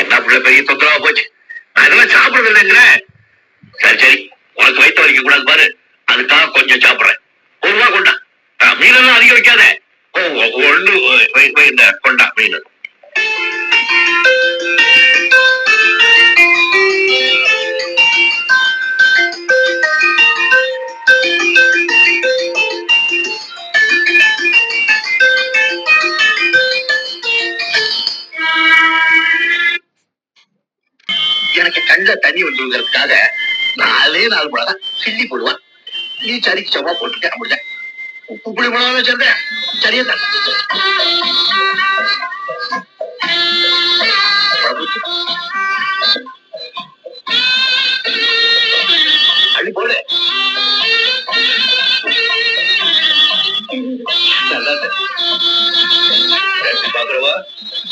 என்ன பிள்ளை பெரிய தொந்தரவா போச்சு அதெல்லாம் சாப்பிடுறது இல்லைங்கிற சரி சரி உனக்கு வயிற்று வலிக்க கூடாது பாரு அதுக்காக கொஞ்சம் சாப்பிடுறேன் ஒரு ரூபா கொண்டா மீனெல்லாம் அதிகம் வைக்காத ஒன்று இந்த எனக்கு கண்ட தனி வந்துங்கிறதுக்காக நாலே நாளா படா சொல்லிப் போறான் இந்த ചരിக்கு சவ போட்டுக்க முடியல புடி வரல சார் சரியட்டா அளி போறே சலடை பக்குவ